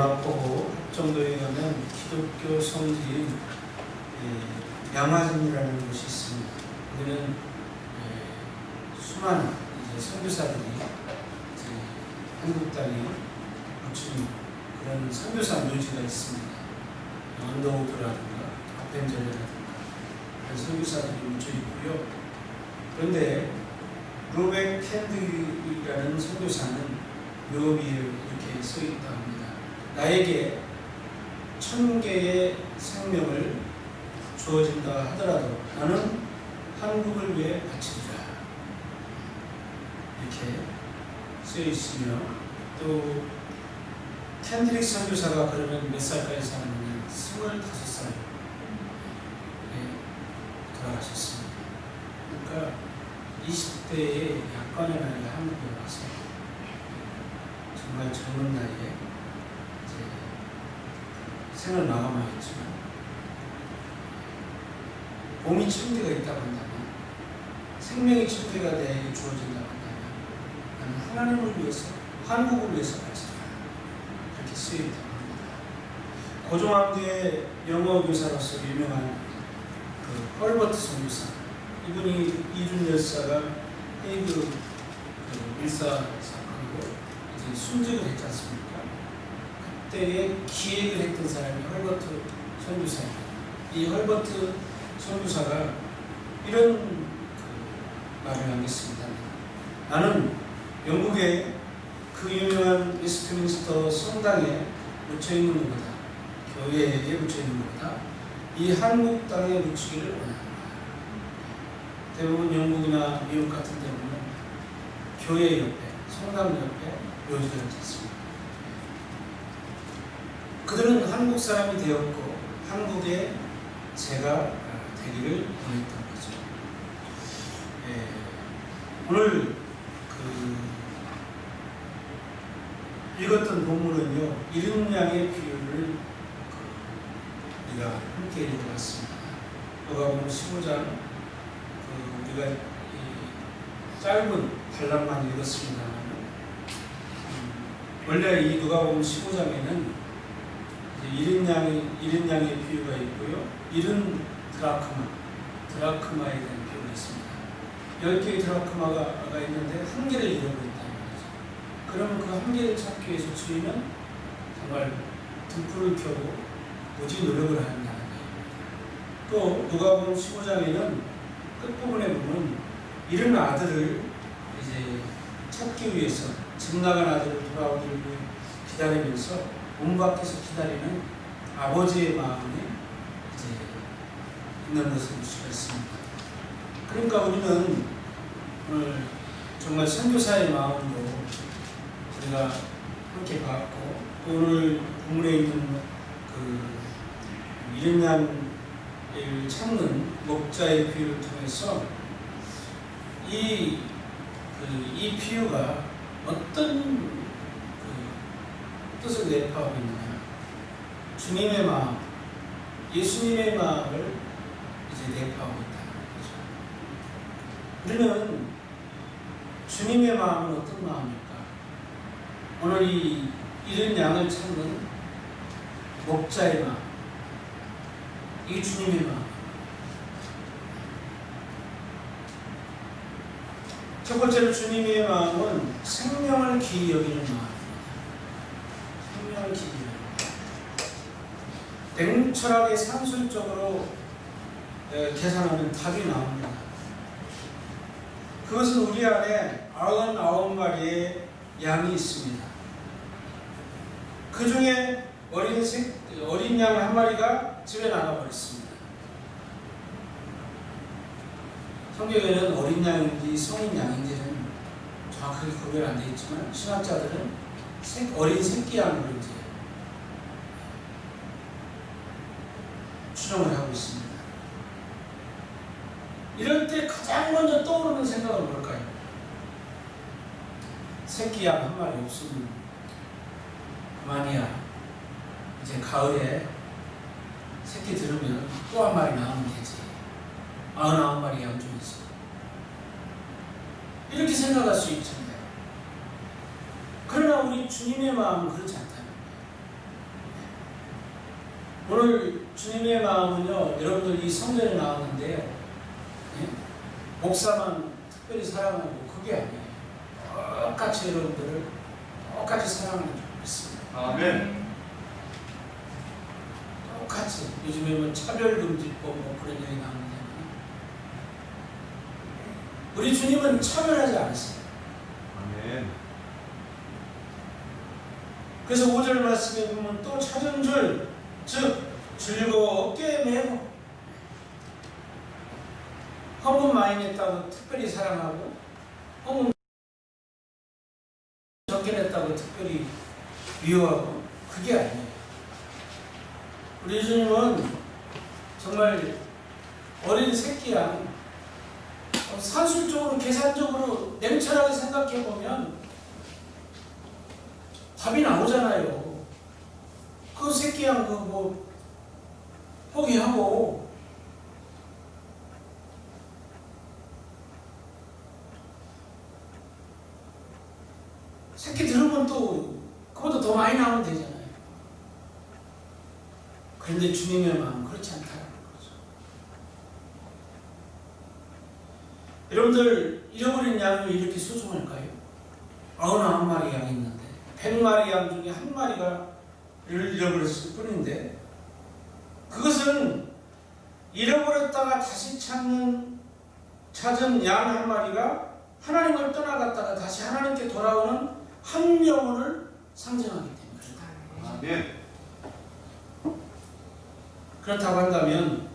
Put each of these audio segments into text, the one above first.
마포구 합정도에 가면 기독교 성지인 예, 양화전이라는 곳이 있습니다. 거기는 예, 수많은 선교사들이 한국 땅에 묻힌 그런 선교사 묘지가 있습니다. 언더우드라든가 아펜젤이라든가 그런 선교사들이 묻혀 있고요. 그런데 로백 캔드라는 선교사는 묘 위에 이렇게 써 있다. 나에게 천 개의 생명을 주어진다 하더라도 나는 한국을 위해 바치리라. 이렇게 쓰여 있으며 또 캔드릭 선교사가 그러면 몇 살까지 살았느냐? 스물다섯 살 돌아가셨습니다. 그러니까 20대의 약간의 나이가 한국에 와서 정말 젊은 나이에 생을 마감하였지만 몸이 천대가 있다고 한다면 생명이 천대가 내게 주어진다고 한다면 나는 하나님을 위해서 한국을 위해서 바치라 그렇게 쓰여있다고 합니다. 고종함교의 영어 교사로서 유명한 그 헐버트 선교사 이분이 이준 열사가 헤이그 그 밀사 사건으로 이제 순직을 했지 않습니까? 그때에 기획을 했던 사람이 헐버트 선교사입니다. 이 헐버트 선교사가 이런 그 말을 남겼습니다. 나는 영국의 그 유명한 웨스트민스터 성당에 묻혀 있는 것보다 교회에게 묻혀 있는 것보다 이 한국 땅에 묻히기를 원합니다. 대부분 영국이나 미국 같은 데는 교회 옆에, 성당 옆에 묘지가 있습니다. 그들은 한국 사람이 되었고 한국의 제가 되기를 원했던 거죠. 예, 오늘 그 읽었던 본문은요 이른 양의 비유를 그 우리가 함께 읽어봤습니다. 누가복음 15장 그 우리가 이 짧은 단락만 읽었습니다만 음, 원래 이 누가복음 15장에는 이른 양의 이른 양의 비유가 있고요. 이른 드라크마, 드라크마에 대한 비유가 있습니다. 열 개의 드라크마가 있는데 한 개를 잃어버렸다는 거죠. 그러면 그 한 개를 찾기 위해서 주인은 정말 등불을 켜고 무지 노력을 한다는 거예요. 또 누가복음 15장에는 끝부분에 보면 이른 아들을 이제 찾기 위해서 집 나간 아들을 돌아오기를 위해 기다리면서 문 밖에서 기다리는 아버지의 마음이 이제 있는 것을 볼 수가 있습니다. 그러니까 우리는 오늘 정말 선교사의 마음으로 우리가 함께 또 오늘 본문에 있는 그 이른 양을 찾는 목자의 비유를 통해서 이, 그, 이 비유가 어떤 그 뜻을 내포하고 있느냐. 주님의 마음, 예수님의 마음을 이제 내포하고 있다는 거죠. 우리는 주님의 마음은 어떤 마음일까? 오늘 이 이른 양을 찾는 목자의 마음, 이게 주님의 마음. 첫 번째로 주님의 마음은 생명을 기이 여기는 마음입니다. 생명을 기이 여기는 냉철하게 산술적으로 계산하면 답이 나옵니다. 그것은 우리 안에 아흔아홉 마리의 양이 있습니다. 그 중에 어린, 새, 어린 양 한 마리가 집에 나가버렸습니다. 성경에는 어린 양인지 성인 양인지는 정확하게 구별 안 되어 있지만 신학자들은 새, 어린 새끼 양으로 이제 추정을 하고 있습니다. 이럴 때 가장 먼저 떠오르는 생각은 뭘까요? 새끼 양 한 마리 없으면 그만이야. 이제 가을에 새끼 들으면 또 한 마리 나오면 되지. 아흔아홉 마리 양 중에서. 이렇게 생각할 수 있잖아요. 그러나 우리 주님의 마음은 그렇지 거예요. 오늘 주님의 마음은요, 여러분들 이 성전에 나왔는데요, 예? 목사만 특별히 사랑하고 그게 아니에요. 똑같이 여러분들을 똑같이 사랑하는 줄 믿습니다. 아멘. 똑같이 요즘에 뭐 차별금지법 뭐 그런 얘기 나오는데 우리 주님은 차별하지 않으세요. 아멘. 그래서 5절 말씀에 보면 또 찾은 줄, 즉 즐거웠게 매고 많이 냈다고 특별히 사랑하고 헌금 적게 냈다고 특별히 미워하고 그게 아니에요. 우리 주님은 정말 어린 새끼랑 어, 산술적으로 계산적으로 냉철하게 생각해 보면 답이 나오잖아요. 그 새끼양 그뭐 포기하고 새끼 들으면 또 그보다 더 많이 나오면 되잖아요. 그런데 주님의 마음 은 그렇지 않다는 거죠. 여러분들 잃어버린 양이 이렇게 소중할까요? 아흔아홉 마리 양이 있는데 백 마리 양 중에 한 마리가 잃어버렸을 뿐인데 그것은 잃어버렸다가 다시 찾는 찾은 양 한 마리가 하나님을 떠나갔다가 다시 하나님께 돌아오는 한 영혼을 상징하기 때문에 그렇다. 아멘. 그렇다고 한다면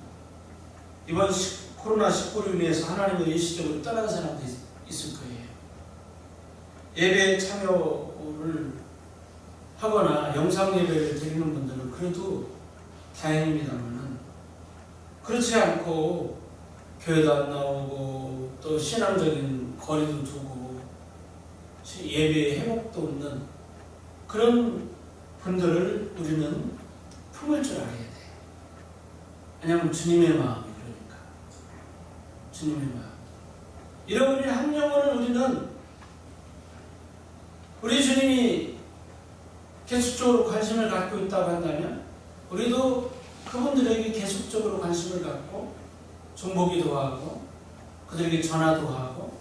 이번 시- 코로나 19로 인해서 하나님을 일시적으로 떠난 사람도 있- 있을 거예요. 예배에 참여를 하거나 영상 예배를 드리는 분들은 그래도 다행입니다만은 그렇지 않고 교회도 안 나오고 또 신앙적인 거리도 두고 예배의 회복도 없는 그런 분들을 우리는 품을 줄 알아야 돼. 왜냐하면 주님의 마음이 그러니까. 주님의 마음. 잃어버린 한 영혼을 우리는 우리 주님이 계속적으로 관심을 갖고 있다고 한다면 우리도 그분들에게 계속적으로 관심을 갖고 중보기도 하고 그들에게 전화도 하고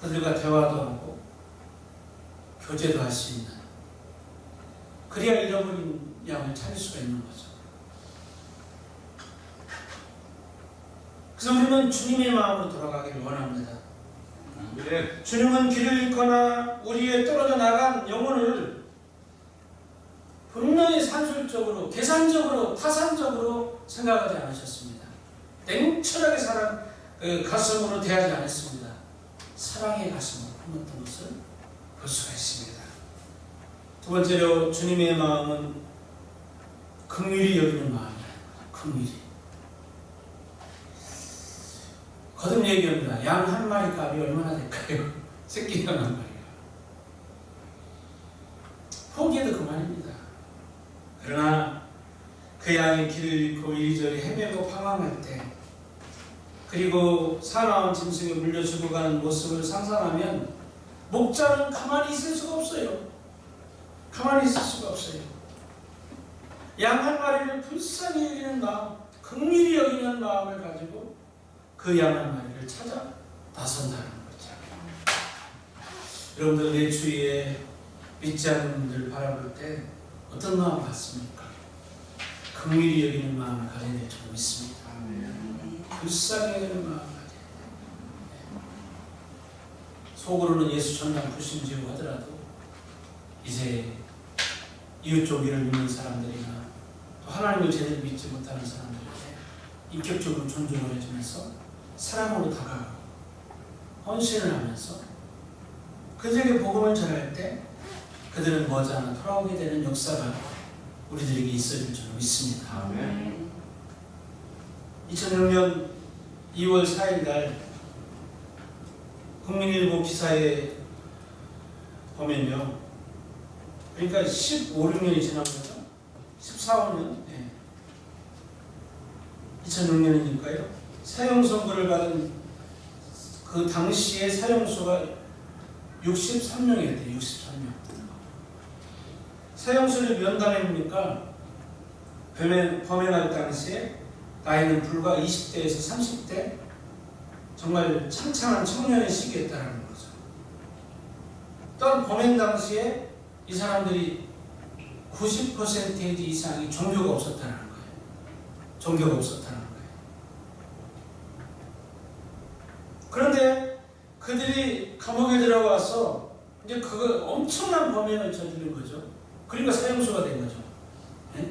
그들과 대화도 하고 교제도 할 수 있는 그래야 잃어버린 양을 찾을 수가 있는 거죠. 그래서 우리는 주님의 마음으로 돌아가기를 원합니다. 주님은 길을 잃거나 우리의 떨어져 나간 영혼을 분명히 산술적으로, 계산적으로, 타산적으로 생각하지 않으셨습니다. 냉철하게 사랑, 그 가슴으로 대하지 않았습니다. 사랑의 가슴으로 품었던 것을 볼 수가 있습니다. 두 번째로 주님의 마음은 긍휼히 여기는 마음이에요. 긍휼히. 거듭 얘기합니다. 양 한 마리 값이 얼마나 될까요? 새끼 양 한 마리가. 포기해도 그만입니다. 그러나 그 양이 길을 잃고 이리저리 헤매고 방황할 때 그리고 사나운 짐승에 물려 죽어가는 모습을 상상하면 목자는 가만히 있을 수가 없어요. 가만히 있을 수가 없어요. 양 한 마리를 불쌍히 여기는 마음, 긍휼히 여기는 마음을 가지고 그양한 마리를 찾아 나선다는 거죠. 여러분들 내 주위에 믿지 않는 분들 바라볼 때 어떤 마음 같습니까? 긍휼히 여기는 마음을 될줄 믿습니다. 불쌍히 여기는 마음을 가져야 돼요. 속으로는 예수 전당 불신지고 하더라도 이제 이웃 종교를 믿는 사람들이나 또 하나님을 제대로 믿지 못하는 사람들에게 인격적으로 존중을 해주면서 사랑으로 다가가고 헌신을 하면서 그들에게 복음을 전할 때 그들은 머지않아 돌아오게 되는 역사가 우리들에게 있어질 줄 믿습니다. 아멘. 2006년 2월 4일 날 국민일보 기사에 보면요. 그러니까 15, 6년이 지난 거죠. 14, 5년. 네. 2006년이니까요. 사형 선고를 받은 그 당시의 사형수가 63명이었대요. 63명. 사형수를 면담해보니까 범행, 범행할 당시에 나이는 불과 20대에서 30대 정말 창창한 청년의 시기였다는 거죠. 또한 범행 당시에 이 사람들이 90% 이상이 종교가 없었다는 거예요. 종교가 없었다는 거예요. 그런데 그들이 감옥에 들어가서 이제 그거 엄청난 범행을 저지른 거죠. 그러니까 사형수가 된 거죠. 예?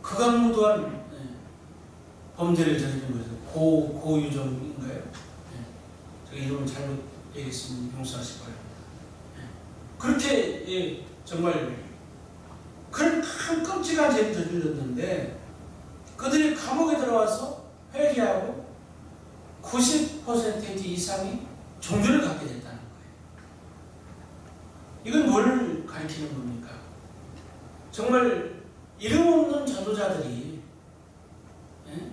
극악무도한 예, 범죄를 저지른 거죠. 고 고유정인가요? 예. 제가 이름을 잘못 얘기했으면 용서하실 거예요. 예. 그렇게 예, 정말 그런 큰 끔찍한 죄를 저질렀는데 그들이 감옥에 들어와서 회개하고 90% 이상이 종교를 갖게 됐다는 거예요. 이건 뭘 가리키는 겁니까? 정말 이름 없는 전도자들이 예?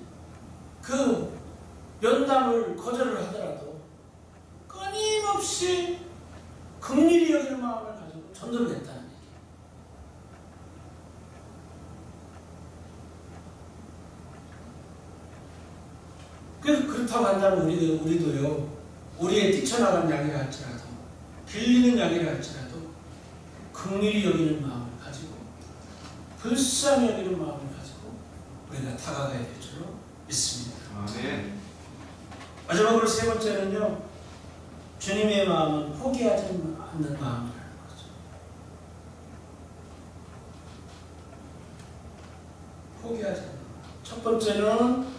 그 면담을 거절을 하더라도 끊임없이 긍휼히 여길 마음을 가지고 전도를 했다 그렇다고 한다면 우리도, 우리도요, 우리의 뛰쳐나간 양이라 할지라도, 빌리는 양이라 할지라도, 긍휼히 여기는 마음을 가지고, 불쌍히 여기는 마음을 가지고, 우리가 다가가야 될 줄로 믿습니다. 아멘. 마지막으로 세 번째는요, 주님의 마음은 포기하지 않는 마음이라는 거죠. 포기하지 않는 마음. 첫 번째는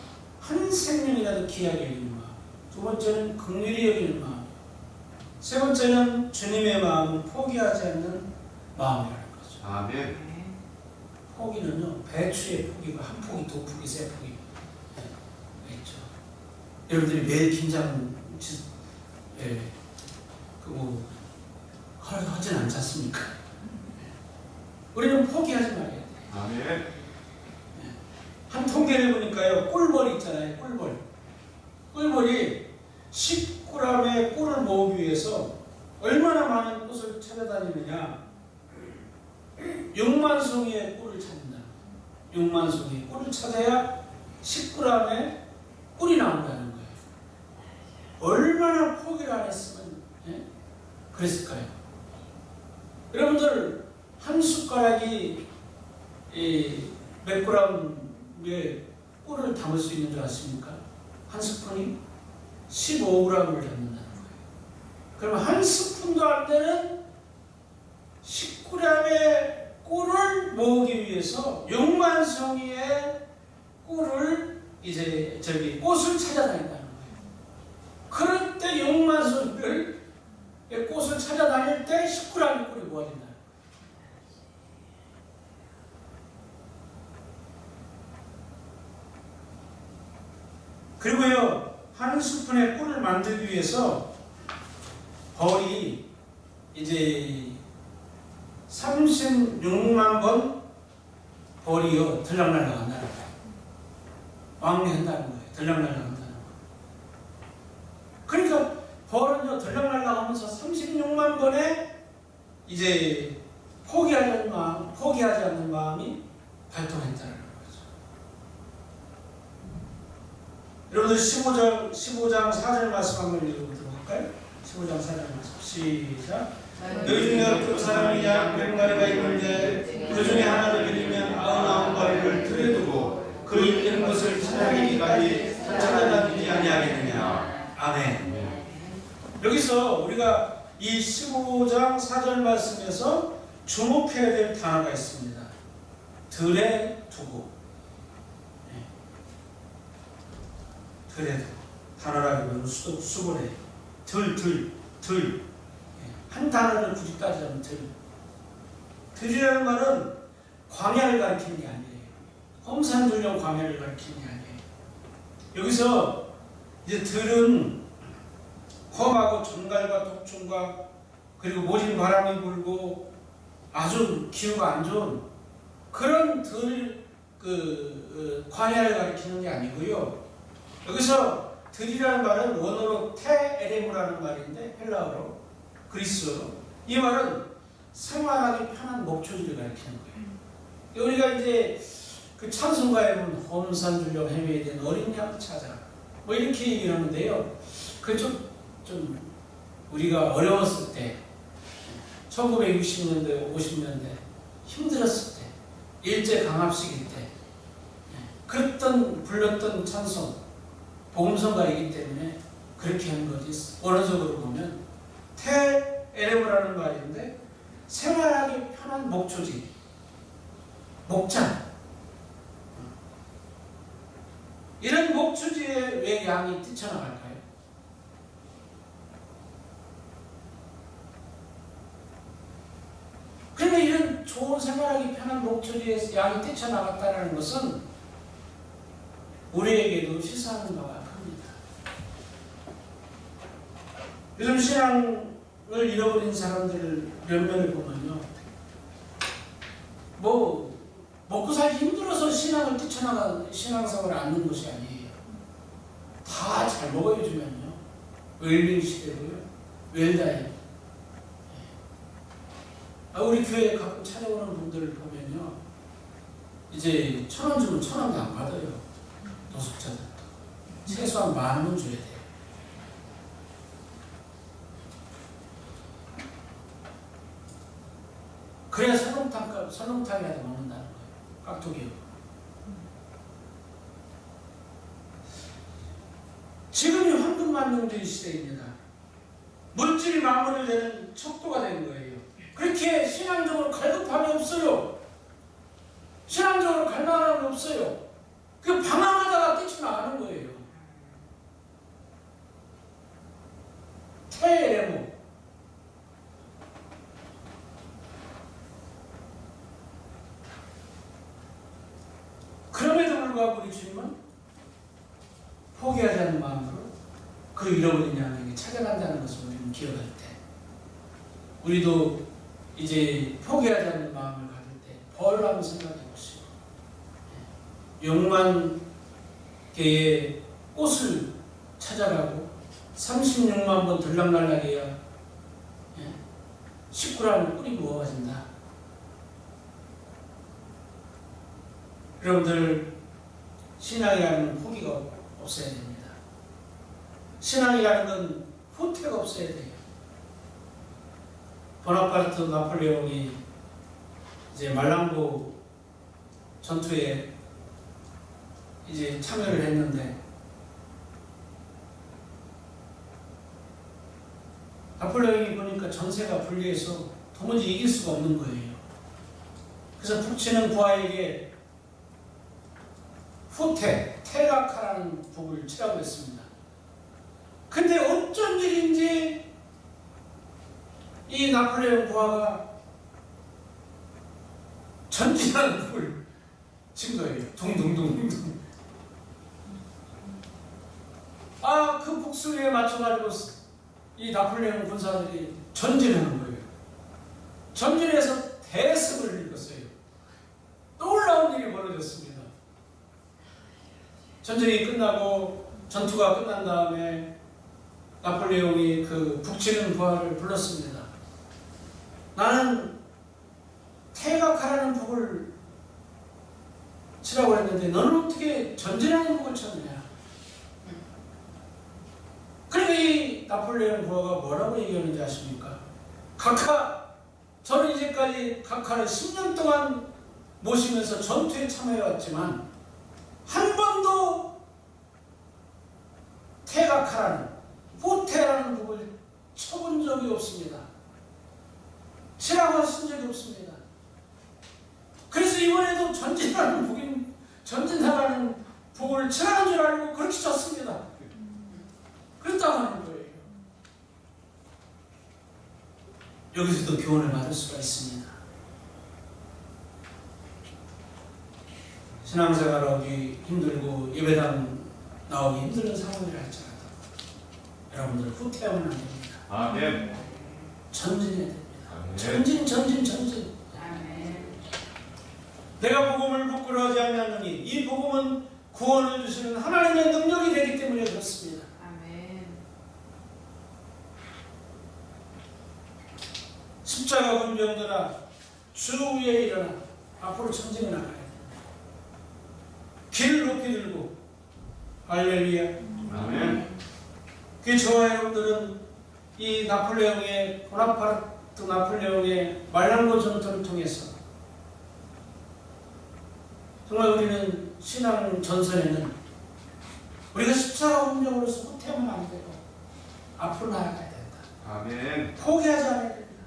한 생명이라도 귀하게 여기는 마음. 두 번째는 긍휼히 여기는 마음. 세 번째는 주님의 마음은 포기하지 않는 마음이라는 거죠. 아멘. 포기는요, 배추의 포기가 한 포기, 두 포기, 세 포기. 네, 있죠. 여러분들이 매일 지- 예, 그뭐 하진 않지 않습니까? 우리는 포기하지 말아야 돼. 아멘. 한 통계를 보니까요, 꿀벌 있잖아요, 꿀벌. 꿀벌이 10g의 꿀을 모으기 위해서 얼마나 많은 꽃을 찾아다니느냐. 6만 송이의 꿀을 찾는다. 6만 송이의 꿀을 찾아야 10g의 꿀이 나온다는 거예요. 얼마나 포기를 안 했으면 예? 그랬을까요? 여러분들 한 숟가락이 이 몇 g의 꿀을 담을 수 있는 줄 아십니까? 한 스푼이 15g을 담는다는 거예요. 그러면 한 스푼도 안 되는 10g의 꿀을 모으기 위해서 6만 송이의 꿀을 이제 저기 꽃을 찾아다닌다는 거예요. 그럴 때 6만 송이를 꽃을 찾아다닐 때 10g의 꿀이 모아진다. 그리고요, 한 스푼의 꿀을 만들기 위해서 벌이 이제 36만 번 벌이요, 들락날락 거예요. 왕래한다는 거예요. 들락날락 한다는 거예요. 그러니까 벌은요, 들락날락 하면서 36만 번에 이제 포기하지 마음, 포기하지 않는 마음이 발동했다는 거죠. 여러분들 15장, 15장 4절 말씀 한번 읽어보도록 할까요? 15장 4절 말씀. 시작. 너희 중에 어떤 사람이 약 백마리가 있는데 그 중에 하나를 잃으면 아흔아홉 마리를 들여두고 그 잃는 것을 찾아내기까지 찾아다니지 아니하겠느냐. 아멘. 여기서 우리가 이 15장 4절 말씀에서 주목해야 될 단어가 있습니다. 들에 두고. 들에 두고. 단어라기보다는 수, 수분해. 들, 들, 들. 예. 한 단어를 굳이 따지자면 들. 들이라는 말은 광야를 가리키는 게 아니에요. 홍산들용 광야를 가리키는 게 아니에요. 여기서 이제 들은 험하고 전갈과 독충과 그리고 모진 바람이 불고 아주 기후가 안 좋은 그런 들, 그, 어, 광야를 가리키는 게 아니고요. 여기서 들이라는 말은 원어로 테에레무라는 말인데 헬라어로 그리스어로 이 말은 생활하기 편한 목초지를 가리키는 거예요. 우리가 이제 그 찬송가에 보면 험산 줄려 헤매야 된 어린 양 찾아 뭐 이렇게 얘기를 하는데요. 그좀 좀 우리가 어려웠을 때 1960년대 50년대 힘들었을 때 일제 강압 시기 때 예, 그랬던 불렀던 찬송 복음성가이기 때문에 그렇게 하는 거지. 원어적으로 보면 테 에레브라는 말인데 생활하기 편한 목초지. 목장. 이런 목초지에 왜 양이 뛰쳐나갈까요? 그러면 이런 좋은 생활하기 편한 목초지에 양이 뛰쳐나갔다는 것은 우리에게도 시사하는 바가 큽니다. 요즘 신앙을 잃어버린 사람들 몇 명을 보면요. 뭐 먹고 살기 힘들어서 신앙을 뛰쳐나가 신앙생활을 않는 것이 아니에요. 다 잘 먹어요 주면요. 웰빙 시대고요. 웰다이. 아, 우리 교회 가끔 찾아오는 분들 보면요. 이제 천 원 주면 천 원도 안 받아요. 노숙자들도. 최소한 만 원은 줘야 돼요. 그래야 설렁탕, 설렁탕이라도 먹는다는 거예요. 깍두기요. 지금이 황금만능주의 시대입니다. 물질이 마무리를 되는 척도가 된 거예요. 그렇게 신앙적으로 갈급함이 없어요. 신앙적으로 갈망함이 없어요. 그 방황하다가 뛰쳐나가는 거예요. 테레모. 그럼에도 불구하고 우리 주님은 포기하지 않는 마음으로 그 잃어버린 양에게 찾아간다는 것을 우리는 기억할 때 우리도 이제 포기하지 않는 마음을 가질 때 한번 생각해 보시고 예. 용만 개의 꽃을 찾아가고 36만 번 들락날락해야 예. 식구라는 꿀이 모아진다. 여러분들 신앙이라는 포기가 없어야 됩니다. 신앙이라는 건 후퇴가 없어야 돼요. 보나파르트 나폴레옹이 이제 말랑고 전투에 이제 참여를 했는데 나폴레옹이 보니까 전세가 불리해서 도무지 이길 수가 없는 거예요. 그래서 북치는 부하에게 후퇴, 퇴각하라는 복을 치라고 했습니다. 근데 어쩐 일인지 이 나폴레옹 부하가 전진하는 복을 친 거예요. 둥둥둥둥. 아, 그 복수에 맞춰가지고 이 나폴레옹 군사들이 전진하는 거예요. 전진해서 대승을 읽었어요. 놀라운 일이 벌어졌습니다. 전쟁이 끝나고 전투가 끝난 다음에 나폴레옹이 그 북치는 부하를 불렀습니다. 나는 퇴각하라는 북을 치라고 했는데 너는 어떻게 전진하는 북을 쳤느냐? 그러니까 이 나폴레옹 부하가 뭐라고 얘기하는지 아십니까? 각하, 저는 이제까지 각하를 10년 동안 모시면서 전투에 참여해왔지만 한 번도 쳐본 없습니다. 치라고 하신 적이 없습니다. 그래서 이번에도 전진하는 북인 전진하라는 북을 치라는 줄 알고 그렇게 쳤습니다. 그랬다고 하는 거예요. 여기서도 교훈을 받을 수가 있습니다. 신앙생활하기 힘들고 예배당 나오기 힘든 상황이라 할지라도 여러분들 후퇴하면 안 됩니다. 아멘. 전진해야 됩니다. 아멘. 전진, 전진, 전진. 아멘. 내가 복음을 부끄러워하지 않느니 이 복음은 구원을 주시는 하나님의 능력이 되기 때문에 그렇습니다. 아멘. 십자가 군병들아 주 위에 일어나 앞으로 전쟁에 나가야 돼. 길 높이 들고 할렐루야. 아멘. 그 저와 여러분들은 이 나폴레옹의 보나파르트 나폴레옹의 말랑고 전투를 통해서 정말 우리는 신앙 전선에는 우리가 십자가 운명으로서 후퇴하면 안 돼요. 앞으로 나아가야 된다. 아멘. 포기하지 않아야 됩니다.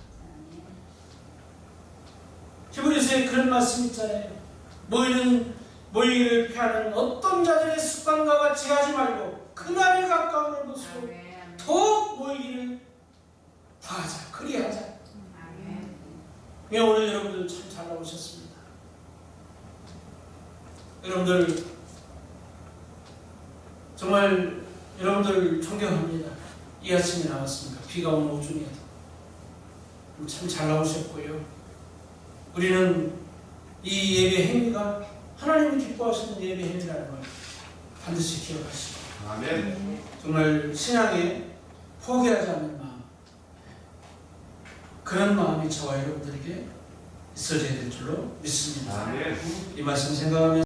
히브리서에 그런 말씀 있잖아요. 모이는 모이기를 피하는 어떤 자들의 습관과 같이 하지 말고 그날이 가까운 것으로 아멘. 더욱 모이기를 다하자. 그리하자. 아멘. 예, 오늘 여러분들 참 잘 나오셨습니다. 여러분들 정말 여러분들 존경합니다. 이 아침에 나왔습니다. 비가 오는 오중에도 참 잘 나오셨고요. 우리는 이 예배 행위가 하나님이 기뻐하시는 예배 행위라는 걸 반드시 기억하시고 아멘. 정말 신앙에 포기하지 않는 마음 그런 마음이 저와 여러분들에게 있어져야 될 줄로 믿습니다. 아멘. 이 말씀 생각하면